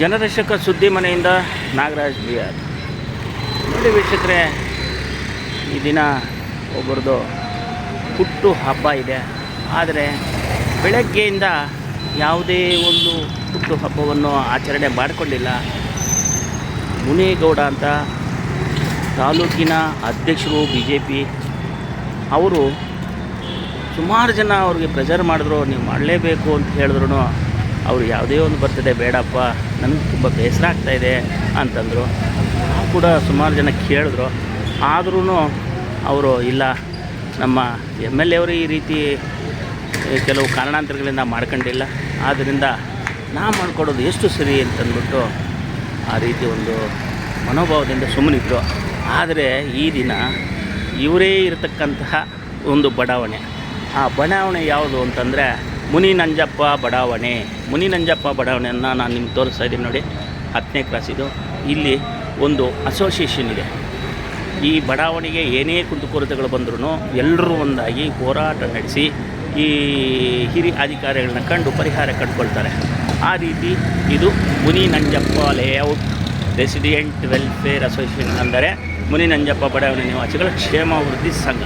ಜನರಕ್ಷಕ ಸುದ್ದಿ ಮನೆಯಿಂದ Nagaraj B R ನೋಡಿ ವೀಕ್ಷಕರೇ, ಈ ದಿನ ಒಬ್ಬರದು ಹುಟ್ಟು ಹಬ್ಬ ಇದೆ. ಆದರೆ ಬೆಳಗ್ಗೆಯಿಂದ ಯಾವುದೇ ಒಂದು ಹುಟ್ಟು ಹಬ್ಬವನ್ನು ಆಚರಣೆ ಮಾಡಿಕೊಂಡಿಲ್ಲ. ಮುನಿಗೌಡ ಅಂತ ತಾಲೂಕಿನ ಅಧ್ಯಕ್ಷರು ಬಿ ಜೆ ಪಿ ಅವರು ಸುಮಾರು ಜನ ಅವ್ರಿಗೆ ಪ್ರೆಸರ್ ಮಾಡಿದ್ರು, ನೀವು ಮಾಡಲೇಬೇಕು ಅಂತ ಹೇಳಿದ್ರು ಅವರು ಯಾವುದೇ ಒಂದು ಬರ್ತಿದೆ, ಬೇಡಪ್ಪ, ನನಗೆ ತುಂಬ ಬೇಸರ ಆಗ್ತಾಯಿದೆ ಅಂತಂದರು. ಕೂಡ ಸುಮಾರು ಜನ ಕೇಳಿದ್ರು. ಆದ್ರೂ ಅವರು, ಇಲ್ಲ, ನಮ್ಮ ಎಂ ಎಲ್ ಎ ಅವರು ಈ ರೀತಿ ಕೆಲವು ಕಾರಣಾಂತರಗಳಿಂದ ಮಾಡ್ಕೊಂಡಿಲ್ಲ. ಆದ್ದರಿಂದ ನಾ ಮಾಡ್ಕೊಡೋದು ಎಷ್ಟು ಸರಿ ಅಂತಂದ್ಬಿಟ್ಟು ಆ ರೀತಿ ಒಂದು ಮನೋಭಾವದಿಂದ ಸುಮ್ಮನಿದ್ರು ಆದರೆ ಈ ದಿನ ಇವರೇ ಇರತಕ್ಕಂತಹ ಒಂದು ಬಡಾವಣೆ. ಆ ಬಡಾವಣೆ ಯಾವುದು ಅಂತಂದರೆ ಮುನಿ ನಂಜಪ್ಪ ಬಡಾವಣೆ. ಮುನಿ ನಂಜಪ್ಪ ಬಡಾವಣೆಯನ್ನು ನಾನು ನಿಮ್ಗೆ ತೋರಿಸ್ತಾ ಇದ್ದೀನಿ ನೋಡಿ. ಹತ್ತನೇ ಕ್ಲಾಸ್ ಇದು. ಇಲ್ಲಿ ಒಂದು ಅಸೋಸಿಯೇಷನ್ ಇದೆ. ಈ ಬಡಾವಣೆಗೆ ಏನೇ ಕುಂದುಕೊರತೆಗಳು ಬಂದ್ರೂ ಎಲ್ಲರೂ ಒಂದಾಗಿ ಹೋರಾಟ ನಡೆಸಿ ಈ ಹಿರಿಯ ಅಧಿಕಾರಿಗಳನ್ನ ಕಂಡು ಪರಿಹಾರ ಕಂಡುಕೊಳ್ತಾರೆ. ಆ ರೀತಿ ಇದು Muni Nanjappa layout resident welfare association ಅಂದರೆ ಮುನಿ ನಂಜಪ್ಪ ಬಡಾವಣೆ ನಿವಾಸಿಗಳ ಕ್ಷೇಮಾಭಿವೃದ್ಧಿ ಸಂಘ.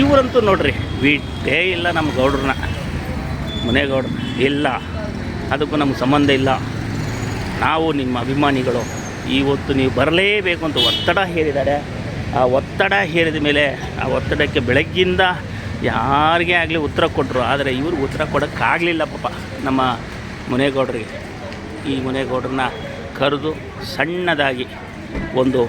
ಇವರಂತೂ ನೋಡ್ರಿ ಬಿಟ್ಟೇ ಇಲ್ಲ ನಮ್ಮ ಗೌಡ್ರನ್ನ. ಮುನೇಗೌಡ್ರನ್ನ ಇಲ್ಲ. ಅದಕ್ಕೂ ನಮ್ಗೆ ಸಂಬಂಧ ಇಲ್ಲ. ನಾವು ನಿಮ್ಮ ಅಭಿಮಾನಿಗಳು ಇವತ್ತು ನೀವು ಬರಲೇಬೇಕು ಅಂತ ಒತ್ತಡ ಹೇರಿದ್ದಾರೆ. ಆ ಒತ್ತಡ ಹೇರಿದ ಮೇಲೆ, ಆ ಒತ್ತಡಕ್ಕೆ ಬೆಳಗ್ಗಿಂದ ಯಾರಿಗೆ ಆಗಲಿ ಉತ್ತರ ಕೊಟ್ಟರು. ಆದರೆ ಇವ್ರಿಗೆ ಉತ್ತರ ಕೊಡೋಕ್ಕಾಗಲಿಲ್ಲ ಪಾಪ ನಮ್ಮ ಮುನೇಗೌಡರಿಗೆ. ಈ ಮುನೇಗೌಡರನ್ನ ಕರೆದು ಸಣ್ಣದಾಗಿ ಒಂದು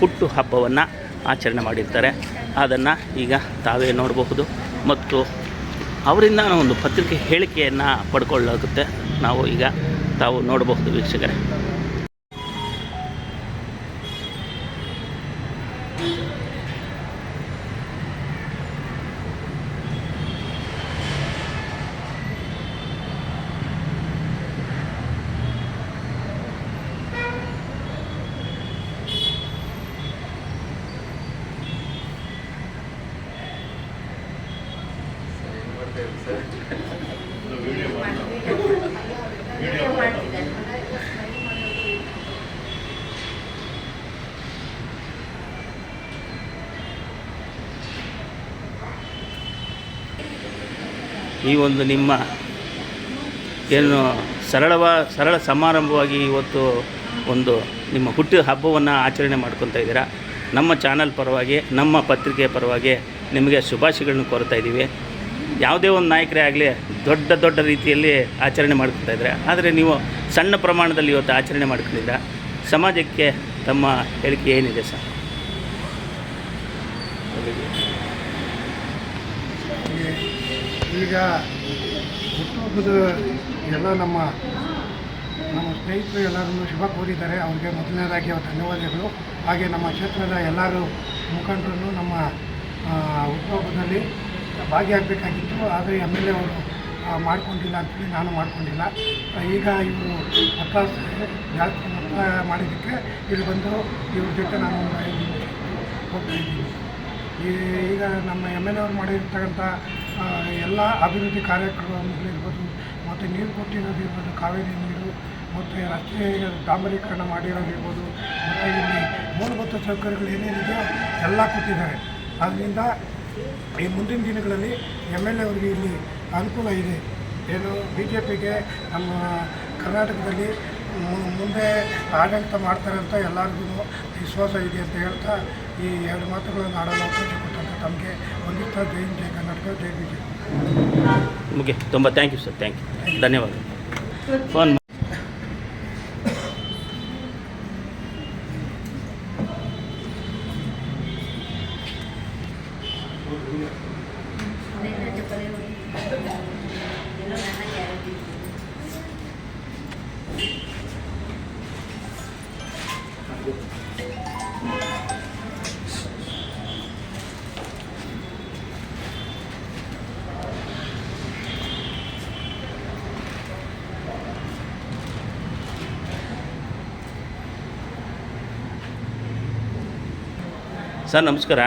ಹುಟ್ಟು ಹಬ್ಬವನ್ನು ಆಚರಣೆ ಮಾಡಿರ್ತಾರೆ. ಅದನ್ನು ಈಗ ತಾವೇ ನೋಡಬಹುದು. ಮತ್ತು ಅವರಿಂದ ಒಂದು ಪತ್ರಿಕೆ ಹೇಳಿಕೆಯನ್ನು ಪಡ್ಕೊಳ್ಳಾಗುತ್ತೆ ನಾವು ಈಗ ತಾವು ನೋಡಬಹುದು ವೀಕ್ಷಕರೇ. ಈ ಒಂದು ನಿಮ್ಮ ಏನು ಸರಳವ, ಸರಳ ಸಮಾರಂಭವಾಗಿ ಇವತ್ತು ಒಂದು ನಿಮ್ಮ ಹುಟ್ಟಿದ ಹಬ್ಬವನ್ನು ಆಚರಣೆ ಮಾಡ್ಕೊತಾ ಇದ್ದೀರಾ? ನಮ್ಮ ಚಾನಲ್ ಪರವಾಗಿ, ನಮ್ಮ ಪತ್ರಿಕೆಯ ಪರವಾಗಿ ನಿಮಗೆ ಶುಭಾಶಯಗಳನ್ನ ಕೋರ್ತಾ ಇದ್ದೀವಿ. ಯಾವುದೇ ಒಂದು ನಾಯಕರೇ ಆಗಲಿ, ದೊಡ್ಡ ದೊಡ್ಡ ರೀತಿಯಲ್ಲಿ ಆಚರಣೆ ಮಾಡ್ಕೊತಾ ಇದ್ದಾರೆ ಆದರೆ ನೀವು ಸಣ್ಣ ಪ್ರಮಾಣದಲ್ಲಿ ಇವತ್ತು ಆಚರಣೆ ಮಾಡ್ಕೊಂಡಿದ್ದೀರಾ? ಸಮಾಜಕ್ಕೆ ತಮ್ಮ ಹೇಳಿಕೆ ಏನಿದೆ ಸರ್? ಈಗ ಹುಟ್ಟುಹಬ್ಬದ ಎಲ್ಲ ನಮ್ಮ ನಮ್ಮ ಸ್ನೇಹಿತರು ಎಲ್ಲರನ್ನು ಶುಭ ಕೋರಿದ್ದಾರೆ. ಅವರಿಗೆ ಮೊದಲನೇದಾಗಿ ಅವ್ರ ಧನ್ಯವಾದಗಳು. ಹಾಗೆ ನಮ್ಮ ಕ್ಷೇತ್ರದ ಎಲ್ಲರೂ ಮುಖಂಡರನ್ನು ನಮ್ಮ ಹುಟ್ಟುಹಬ್ಬದಲ್ಲಿ ಭಾಗಿಯಾಗಬೇಕಾಗಿತ್ತು. ಆದರೆ ಎಂ ಎಲ್ ಎ ಅವರು ಮಾಡ್ಕೊಂಡಿಲ್ಲ ಅಂತೇಳಿ ನಾನು ಮಾಡ್ಕೊಂಡಿಲ್ಲ. ಈಗ ಇವರು ಹತ್ತಾಸು ಜಾಸ್ತಿ ಮತ್ತ ಮಾಡಿದ್ದಕ್ಕೆ ಇಲ್ಲಿ ಬಂದು ಇವ್ರ ಜೊತೆ ನಾನು ಒಂದು ಐದು ಹೋಗ್ತಾ ಇದ್ದೀನಿ. ಈಗ ನಮ್ಮ ಎಂ ಎಲ್ ಎ ಅವ್ರು ಮಾಡಿರ್ತಕ್ಕಂಥ ಎಲ್ಲ ಅಭಿವೃದ್ಧಿ ಕಾರ್ಯಕ್ರಮಗಳಿರ್ಬೋದು ಮತ್ತು ನೀರು ಕೊಟ್ಟಿರೋದಿರ್ಬೋದು ಕಾವೇರಿ ನೀರು ಮತ್ತು ರಸ್ತೆ ಡಾಂಬರೀಕರಣ ಮಾಡಿರೋದಿರ್ಬೋದು ಮತ್ತು ಇಲ್ಲಿ ಮೂಲಭೂತ ಸೌಕರ್ಯಗಳು ಏನೇನಿದೆಯೋ ಎಲ್ಲ ಕೊಟ್ಟಿದ್ದಾರೆ. ಅದರಿಂದ ಈ ಮುಂದಿನ ದಿನಗಳಲ್ಲಿ ಎಂ ಎಲ್ ಎ ಅವರಿಗೆ ಇಲ್ಲಿ ಅನುಕೂಲ ಇದೆ. ಏನು ಬಿ ಜೆ ಪಿಗೆ ನಮ್ಮ ಕರ್ನಾಟಕದಲ್ಲಿ ಮುಂದೆ ಆಡಳಿತ ಮಾಡ್ತಾರೆ ಅಂತ ಎಲ್ಲರಿಗೂ ವಿಶ್ವಾಸ ಇದೆ ಅಂತ ಹೇಳ್ತಾ ಈ ಎರಡು ಮಾತುಗಳನ್ನು ಆಡಲು ಅವಕಾಶ ಕೊಟ್ಟಂತ ತಮಗೆ ಒಂದಿಷ್ಟ ಜೈನ್ ಹಿಂದ್, ಮುಗಿ. ತುಂಬ thank you sir thank you ಧನ್ಯವಾದ. ಫೋನ್ ಸರ್, ನಮಸ್ಕಾರ.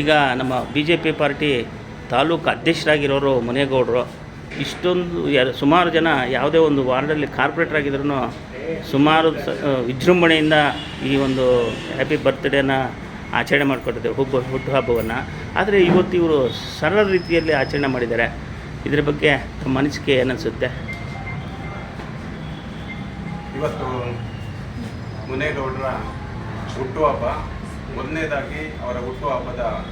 ಈಗ ನಮ್ಮ ಬಿ ಜೆ ಪಿ ಪಾರ್ಟಿ ತಾಲೂಕು ಅಧ್ಯಕ್ಷರಾಗಿರೋರು ಮುನೇಗೌಡರು ಇಷ್ಟೊಂದು ಸುಮಾರು ಜನ ಯಾವುದೇ ಒಂದು ವಾರ್ಡಲ್ಲಿ ಕಾರ್ಪೊರೇಟರ್ ಆಗಿದ್ರು ಸುಮಾರು ವಿಜೃಂಭಣೆಯಿಂದ ಈ ಒಂದು ಹ್ಯಾಪಿ ಬರ್ತ್ಡೇನ ಆಚರಣೆ ಮಾಡಿಕೊಟ್ಟಿದ್ದೇವೆ ಹುಬ್ಬ, ಹುಟ್ಟುಹಬ್ಬವನ್ನು. ಆದರೆ ಇವತ್ತು ಇವರು ಸರಳ ರೀತಿಯಲ್ಲಿ ಆಚರಣೆ ಮಾಡಿದ್ದಾರೆ. ಇದ್ರ ಬಗ್ಗೆ ತಮ್ಮ ಅನಿಸಿಕೆ ಏನನ್ಸುತ್ತೆ? ಇವತ್ತು ಮುನೇಗೌಡರ ಹುಟ್ಟುಹಬ್ಬ ಮೊದಲನೇದಾಗಿ ಅವರ ಹುಟ್ಟುಹಬ್ಬದ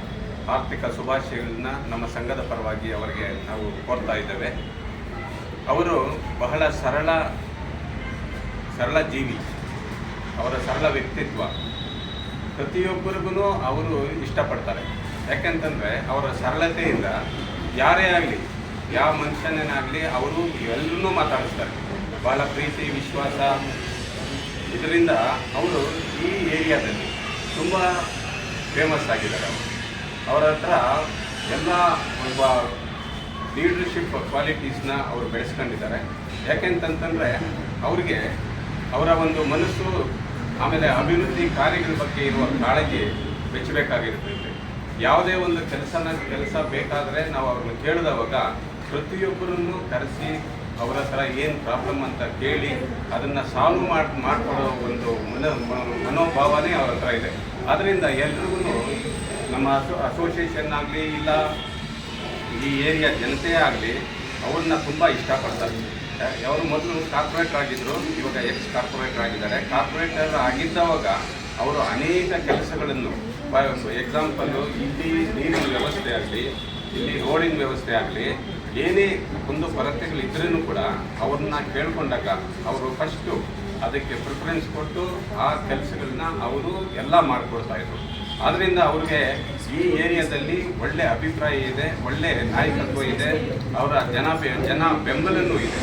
ಆರ್ಥಿಕ ಶುಭಾಶಯಗಳನ್ನ ನಮ್ಮ ಸಂಘದ ಪರವಾಗಿ ಅವರಿಗೆ ನಾವು ಕೋರ್ತಾ ಇದ್ದೇವೆ. ಅವರು ಬಹಳ ಸರಳ ಸರಳ ಜೀವಿ. ಅವರ ಸರಳ ವ್ಯಕ್ತಿತ್ವ. ಪ್ರತಿಯೊಬ್ಬರಿಗೂ ಅವರು ಇಷ್ಟಪಡ್ತಾರೆ. ಯಾಕೆಂತಂದರೆ ಅವರ ಸರಳತೆಯಿಂದ ಯಾರೇ ಆಗಲಿ, ಯಾವ ಮನುಷ್ಯನೇನಾಗಲಿ ಅವರು ಎಲ್ಲರೂ ಮಾತಾಡಿಸ್ತಾರೆ. ಬಹಳ ಪ್ರೀತಿ, ವಿಶ್ವಾಸ. ಇದರಿಂದ ಅವರು ಈ ಏರಿಯಾದಲ್ಲಿ ತುಂಬ ಫೇಮಸ್ ಆಗಿದ್ದಾರೆ ಅವರು. ಹತ್ರ ಎಲ್ಲ ಒಬ್ಬ ಲೀಡರ್ಶಿಪ್ ಕ್ವಾಲಿಟೀಸ್ನ ಅವರು ಬೆಳೆಸ್ಕೊಂಡಿದ್ದಾರೆ. ಯಾಕೆಂತಂತಂದರೆ ಅವ್ರಿಗೆ ಅವರ ಒಂದು ಮನಸ್ಸು, ಆಮೇಲೆ ಅಭಿವೃದ್ಧಿ ಕಾರ್ಯಗಳ ಬಗ್ಗೆ ಇರುವ ಕಾಳಜಿ ಮೆಚ್ಚಬೇಕಾಗಿರ್ತೈತೆ. ಯಾವುದೇ ಒಂದು ಕೆಲಸನ, ಕೆಲಸ ಬೇಕಾದರೆ ನಾವು ಅವ್ರನ್ನ ಕೇಳಿದವಾಗ ಪ್ರತಿಯೊಬ್ಬರನ್ನು ಕರೆಸಿ ಅವರ ಹತ್ರ ಏನು ಪ್ರಾಬ್ಲಮ್ ಅಂತ ಕೇಳಿ ಅದನ್ನು ಸಾಲ್ವ್ ಮಾಡಿ, ಮಾಡಿಕೊಡೋ ಒಂದು ಮನೋ, ಮನೋಭಾವನೆ ಅವರ ಹತ್ರ ಇದೆ. ಅದರಿಂದ ಎಲ್ರಿಗೂ ನಮ್ಮ ಅಸೋ ಅಸೋಸಿಯೇಷನ್ ಆಗಲಿ ಇಲ್ಲ ಈ ಏರಿಯಾ ಜನತೆ ಆಗಲಿ ಅವ್ರನ್ನ ತುಂಬ ಇಷ್ಟಪಡ್ತಾರೆ. ಅವರು ಮೊದಲು ಕಾರ್ಪೊರೇಟರ್ ಆಗಿದ್ದರು ಇವಾಗ ಎಕ್ಸ್ ಕಾರ್ಪೊರೇಟರ್ ಆಗಿದ್ದಾರೆ. ಕಾರ್ಪೊರೇಟರ್ ಆಗಿದ್ದವಾಗ ಅವರು ಅನೇಕ ಕೆಲಸಗಳನ್ನು ಎಕ್ಸಾಂಪಲ್ಲು ಇಲ್ಲಿ ನೀರಿನ ವ್ಯವಸ್ಥೆ ಆಗಲಿ, ಇಲ್ಲಿ ರೋಡಿನ ವ್ಯವಸ್ಥೆ ಆಗಲಿ, ಏನೇ ಒಂದು ಕೊರತೆಗಳಿದ್ರೂ ಕೂಡ ಅವ್ರನ್ನ ಕೇಳ್ಕೊಂಡಾಗ ಅವರು ಫಸ್ಟು ಅದಕ್ಕೆ ಪ್ರಿಫರೆನ್ಸ್ ಕೊಟ್ಟು ಆ ಕೆಲಸಗಳನ್ನ ಅವರು ಎಲ್ಲ ಮಾಡಿಕೊಡ್ತಾ ಇದ್ರು. ಅದರಿಂದ ಅವ್ರಿಗೆ ಈ ಏರಿಯಾದಲ್ಲಿ ಒಳ್ಳೆ ಅಭಿಪ್ರಾಯ ಇದೆ, ಒಳ್ಳೆ ನಾಯಕತ್ವ ಇದೆ, ಅವರ ಜನ ಜನ ಬೆಂಬಲನೂ ಇದೆ.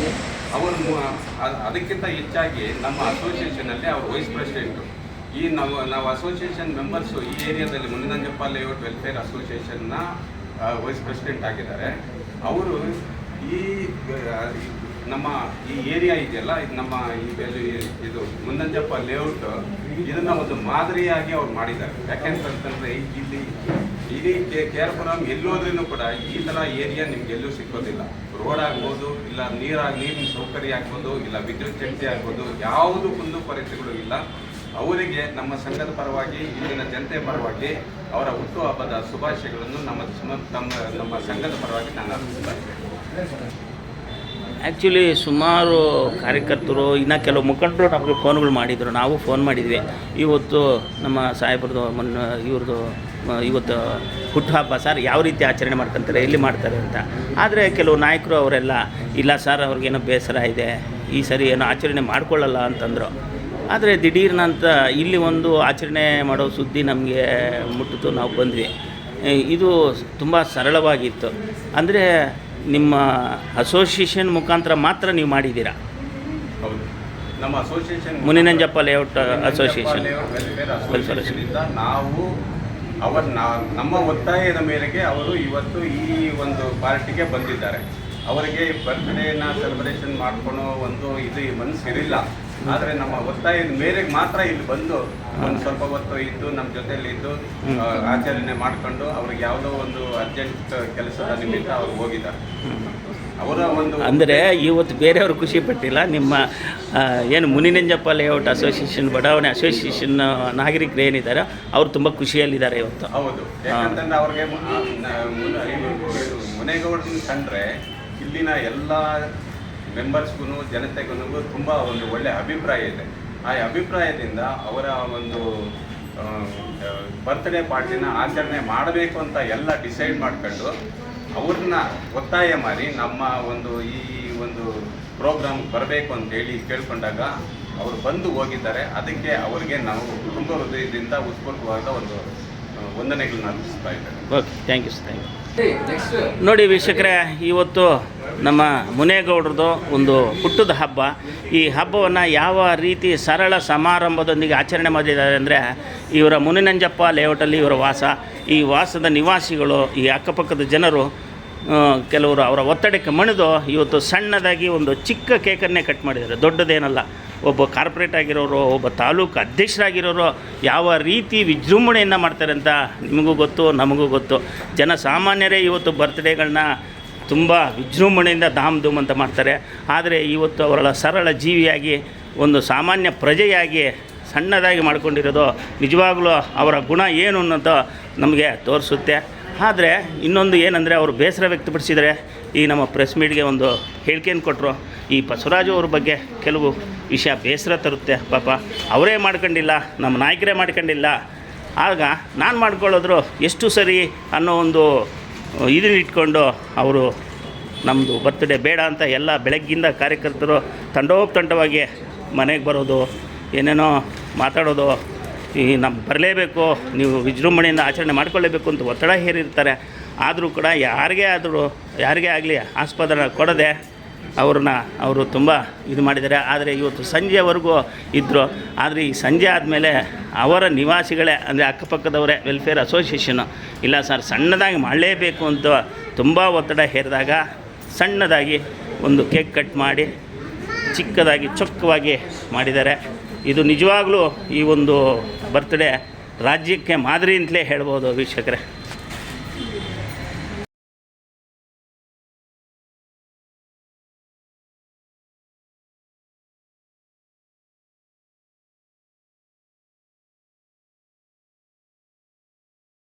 ಅವರು ಅದಕ್ಕಿಂತ ಹೆಚ್ಚಾಗಿ ನಮ್ಮ ಅಸೋಸಿಯೇಷನಲ್ಲಿ ಅವರು ವೈಸ್ ಪ್ರೆಸಿಡೆಂಟು ಈ ನಾವು ನಾವು ಅಸೋಸಿಯೇಷನ್ ಮೆಂಬರ್ಸು ಈ ಏರಿಯಾದಲ್ಲಿ ಮುನಿನಂಜಪ್ಪ ಲೇಔಟ್ ವೆಲ್ಫೇರ್ ಅಸೋಸಿಯೇಷನ್ನ ವೈಸ್ ಪ್ರೆಸಿಡೆಂಟ್ ಆಗಿದ್ದಾರೆ. ಅವರು ಈ ನಮ್ಮ ಈ ಏರಿಯಾ ಇದೆಯಲ್ಲ, ಇದು ನಮ್ಮ ಇದು ಮುಂದಂಜಪ್ಪ ಲೇಔಟ್ ಇದನ್ನ ಒಂದು ಮಾದರಿಯಾಗಿ ಅವ್ರು ಮಾಡಿದ್ದಾರೆ. ಯಾಕೆಂತಂತಂದ್ರೆ ಇಲ್ಲಿ ಇಡೀ ಕೇರ್ಪುರಂ ಎಲ್ಲೋದ್ರೂ ಕೂಡ ಈ ಥರ ಏರಿಯಾ ನಿಮ್ಗೆ ಎಲ್ಲೂ ಸಿಕ್ಕೋದಿಲ್ಲ. ರೋಡ್ ಆಗ್ಬೋದು, ಇಲ್ಲ ನೀರಾಗಿ, ನೀರಿನ ಸೌಕರ್ಯ ಆಗ್ಬೋದು, ಇಲ್ಲ ವಿದ್ಯುತ್ ಶಕ್ತಿ ಆಗ್ಬೋದು, ಯಾವುದು ಕುಂದು ಪರೀಕ್ಷೆಗಳು ಇಲ್ಲ. ಅವರಿಗೆ ನಮ್ಮ ಸಂಘದ ಪರವಾಗಿ, ಇಲ್ಲಿನ ಜನತೆ ಪರವಾಗಿ, ಅವರ ಹುಟ್ಟುಹಬ್ಬದ ಶುಭಾಶಯಗಳನ್ನು ನಮ್ಮ ನಮ್ಮ ನಮ್ಮ ಸಂಘದ ಪರವಾಗಿ ನಾನು ಅರ್ಪಿಸ್ತಾ ಆ್ಯಕ್ಚುಲಿ ಸುಮಾರು ಕಾರ್ಯಕರ್ತರು, ಇನ್ನು ಕೆಲವು ಮುಖಂಡರು ನಮಗೆ ಫೋನ್ಗಳು ಮಾಡಿದರು. ನಾವು ಫೋನ್ ಮಾಡಿದ್ವಿ. ಇವತ್ತು ನಮ್ಮ ಸಾಹೇಬ್ರದ್ದು ಮೊನ್ನೆ ಇವ್ರದ್ದು ಇವತ್ತು ಹುಟ್ಟುಹಬ್ಬ ಸರ್, ಯಾವ ರೀತಿ ಆಚರಣೆ ಮಾಡ್ಕೊಂತಾರೆ, ಎಲ್ಲಿ ಮಾಡ್ತಾರೆ ಅಂತ. ಆದರೆ ಕೆಲವು ನಾಯಕರು ಅವರೆಲ್ಲ, ಇಲ್ಲ ಸರ್, ಅವ್ರಿಗೇನೋ ಬೇಸರ ಇದೆ, ಈ ಸರಿ ಏನೋ ಆಚರಣೆ ಮಾಡ್ಕೊಳ್ಳಲ್ಲ ಅಂತಂದರು. ಆದರೆ ದಿಢೀರ್ನಂತ ಇಲ್ಲಿ ಒಂದು ಆಚರಣೆ ಮಾಡೋ ಸುದ್ದಿ ನಮಗೆ ಮುಟ್ಟಿತು, ನಾವು ಬಂದ್ವಿ. ಇದು ತುಂಬ ಸರಳವಾಗಿತ್ತು. ಅಂದರೆ ನಿಮ್ಮ ಅಸೋಸಿಯೇಷನ್ ಮುಖಾಂತರ ಮಾತ್ರ ನೀವು ಮಾಡಿದ್ದೀರಾ? ಹೌದು. ನಮ್ಮ association Muninanjappa layout association welfare ನಾವು ಅವರ ನಮ್ಮ ಒತ್ತಾಯದ ಮೇರೆಗೆ ಅವರು ಇವತ್ತು ಈ ಒಂದು ಪಾರ್ಟಿಗೆ ಬಂದಿದ್ದಾರೆ. ಅವರಿಗೆ ಬರ್ತ್ಡೇನ ಸೆಲೆಬ್ರೇಷನ್ ಮಾಡ್ಕೊಳೋ ಒಂದು ಇದು ಮನಸ್ಸಿರಿಲ್ಲ ಆದರೆ ನಮ್ಮ ಒತ್ತಾಯದ ಮೇರೆಗೆ ಮಾತ್ರ ಇಲ್ಲಿ ಬಂದು ಒಂದು ಸ್ವಲ್ಪ ಹೊತ್ತು ಇದ್ದು ನಮ್ಮ ಜೊತೆಯಲ್ಲಿ ಇದ್ದು ಆಚರಣೆ ಮಾಡ್ಕೊಂಡು ಅವ್ರಿಗೆ ಯಾವುದೋ ಒಂದು ಅರ್ಜೆಂಟ್ ಕೆಲಸದ ನಿಮಿತ್ತ ಅವ್ರು ಹೋಗಿದ್ದಾರೆ. ಅವರ ಒಂದು ಅಂದರೆ ಇವತ್ತು ಬೇರೆಯವರು ಖುಷಿ ಪಟ್ಟಿಲ್ಲ. ನಿಮ್ಮ ಏನು ಮುನಿನಂಜಪ್ಪ ಲೇಔಟ್ ಅಸೋಸಿಯೇಷನ್ ಬಡಾವಣೆ ಅಸೋಸಿಯೇಷನ್ ನಾಗರಿಕರು ಏನಿದ್ದಾರೆ ಅವರು ತುಂಬ ಖುಷಿಯಲ್ಲಿದ್ದಾರೆ ಇವತ್ತು. ಹೌದು. ಯಾಕಂತಂದ್ರೆ ಅವ್ರಿಗೆ ಮು- ಆ, ನ- ಮುನ- ಇವ್ರು- ಇವ್ರು ಕಂಡ್ರೆ ಇಲ್ಲಿನ ಎಲ್ಲ ಮೆಂಬರ್ಸ್ಗೂ, ಜನತೆಗೂ ತುಂಬ ಒಂದು ಒಳ್ಳೆಯ ಅಭಿಪ್ರಾಯ ಇದೆ. ಆ ಅಭಿಪ್ರಾಯದಿಂದ ಅವರ ಒಂದು ಬರ್ತ್ಡೇ ಪಾರ್ಟಿನ ಆಚರಣೆ ಮಾಡಬೇಕು ಅಂತ ಎಲ್ಲ ಡಿಸೈಡ್ ಮಾಡ್ಕೊಂಡು ಅವ್ರನ್ನ ಒತ್ತಾಯ ಮಾಡಿ ನಮ್ಮ ಒಂದು ಈ ಒಂದು ಪ್ರೋಗ್ರಾಮ್ ಬರಬೇಕು ಅಂತ ಹೇಳಿ ಕೇಳ್ಕೊಂಡಾಗ ಅವರು ಬಂದು ಹೋಗಿದ್ದಾರೆ. ಅದಕ್ಕೆ ಅವರಿಗೆ ನಾವು ಕುಟುಂಬ ಹೃದಯದಿಂದ ಉತ್ಪೂರ್ವವಾದ ಒಂದು ವಂದನೆಗಳನ್ನ ಅರ್ಪಿಸ್ತಾ ಇದ್ದೇವೆ. Okay thank you thank you ನೋಡಿ ವೀಕ್ಷಕರೇ, ಇವತ್ತು ನಮ್ಮ ಮುನೇಗೌಡ್ರದ್ದು ಒಂದು ಹುಟ್ಟದ ಹಬ್ಬ. ಈ ಹಬ್ಬವನ್ನು ಯಾವ ರೀತಿ ಸರಳ ಸಮಾರಂಭದೊಂದಿಗೆ ಆಚರಣೆ ಮಾಡಿದ್ದಾರೆ ಅಂದರೆ, ಇವರ ಮುನಿನಂಜಪ್ಪ ಲೇಔಟಲ್ಲಿ ಇವರ ವಾಸ. ಈ ವಾಸದ ನಿವಾಸಿಗಳು, ಈ ಅಕ್ಕಪಕ್ಕದ ಜನರು ಕೆಲವರು ಅವರ ಒತ್ತಡಕ್ಕೆ ಮಣಿದು ಇವತ್ತು ಸಣ್ಣದಾಗಿ ಒಂದು ಚಿಕ್ಕ ಕೇಕನ್ನೇ ಕಟ್ ಮಾಡಿದ್ದಾರೆ. ದೊಡ್ಡದೇನಲ್ಲ. ಒಬ್ಬ ಕಾರ್ಪೊರೇಟ್ ಆಗಿರೋರು, ಒಬ್ಬ ತಾಲೂಕು ಅಧ್ಯಕ್ಷರಾಗಿರೋರು ಯಾವ ರೀತಿ ವಿಜೃಂಭಣೆಯನ್ನು ಮಾಡ್ತಾರೆ ಅಂತ ನಿಮಗೂ ಗೊತ್ತು, ನಮಗೂ ಗೊತ್ತು. ಜನ ಸಾಮಾನ್ಯರೇ ಇವತ್ತು ಬರ್ತ್ಡೇಗಳನ್ನ ತುಂಬ ವಿಜೃಂಭಣೆಯಿಂದ ಧಾಮ್ ಧೂಮ್ ಅಂತ ಮಾಡ್ತಾರೆ. ಆದರೆ ಇವತ್ತು ಅವರ ಸರಳ ಜೀವಿಯಾಗಿ, ಒಂದು ಸಾಮಾನ್ಯ ಪ್ರಜೆಯಾಗಿ, ಸಣ್ಣದಾಗಿ ಮಾಡ್ಕೊಂಡಿರೋದು ನಿಜವಾಗ್ಲೂ ಅವರ ಗುಣ ಏನು ಅನ್ನೋದು ನಮಗೆ ತೋರಿಸುತ್ತೆ. ಆದರೆ ಇನ್ನೊಂದು ಏನಂದರೆ ಅವರು ಬೇಸರ ವ್ಯಕ್ತಪಡಿಸಿದರೆ ಈ ನಮ್ಮ ಪ್ರೆಸ್ ಮೀಟ್ಗೆ ಒಂದು ಹೇಳಿಕೆಯನ್ನು ಕೊಟ್ಟರು ಈ ಬಸವರಾಜು ಅವ್ರ ಬಗ್ಗೆ ಕೆಲವು ವಿಷಯ ಬೇಸರ ತರುತ್ತೆ. ಪಾಪ ಅವರೇ ಮಾಡ್ಕೊಂಡಿಲ್ಲ, ನಮ್ಮ ನಾಯಕರೇ ಮಾಡ್ಕೊಂಡಿಲ್ಲ. ಆಗ ನಾನು ಮಾಡ್ಕೊಳ್ಳೋದ್ರು ಎಷ್ಟು ಸರಿ ಅನ್ನೋ ಒಂದು ಇದನ್ನ ಇಟ್ಕೊಂಡು ಅವರು ನಮ್ಮದು ಬರ್ತ್ಡೇ ಬೇಡ ಅಂತ ಎಲ್ಲ ಬೆಳಗ್ಗಿಂದ ಕಾರ್ಯಕರ್ತರು ತಂಡೋಪತಂಡವಾಗಿ ಮನೆಗೆ ಬರೋದು, ಏನೇನೋ ಮಾತಾಡೋದು ಈ ನಮ್ಮ ಬರಲೇಬೇಕು, ನೀವು ವಿಜೃಂಭಣೆಯಿಂದ ಆಚರಣೆ ಮಾಡ್ಕೊಳ್ಳೇಬೇಕು ಅಂತ ಒತ್ತಡ ಹೇರಿರ್ತಾರೆ. ಆದರೂ ಕೂಡ ಯಾರಿಗೇ ಆದರೂ, ಯಾರಿಗೇ ಆಗಲಿ ಆಸ್ಪದ ಕೊಡದೆ ಅವ್ರನ್ನ ಅವರು ತುಂಬ ಇದು ಮಾಡಿದ್ದಾರೆ. ಆದರೆ ಇವತ್ತು ಸಂಜೆವರೆಗೂ ಇದ್ದರು ಆದರೆ ಈ ಸಂಜೆ ಆದಮೇಲೆ ಅವರ ನಿವಾಸಿಗಳೇ, ಅಂದರೆ ಅಕ್ಕಪಕ್ಕದವರೇ ವೆಲ್ಫೇರ್ ಅಸೋಸಿಯೇಷನ್ನು ಇಲ್ಲ ಸರ್, ಸಣ್ಣದಾಗಿ ಮಾಡಲೇಬೇಕು ಅಂತ ತುಂಬ ಒತ್ತಡ ಹೇರಿದಾಗ ಸಣ್ಣದಾಗಿ ಒಂದು ಕೇಕ್ ಕಟ್ ಮಾಡಿ ಚಿಕ್ಕದಾಗಿ ಚೊಕ್ಕವಾಗಿ ಮಾಡಿದ್ದಾರೆ. ಇದು ನಿಜವಾಗ್ಲೂ ಈ ಒಂದು ಬರ್ತ್ಡೇ ರಾಜ್ಯಕ್ಕೆ ಮಾದರಿ ಅಂತಲೇ ಹೇಳ್ಬೋದು ವೀಕ್ಷಕರೇ.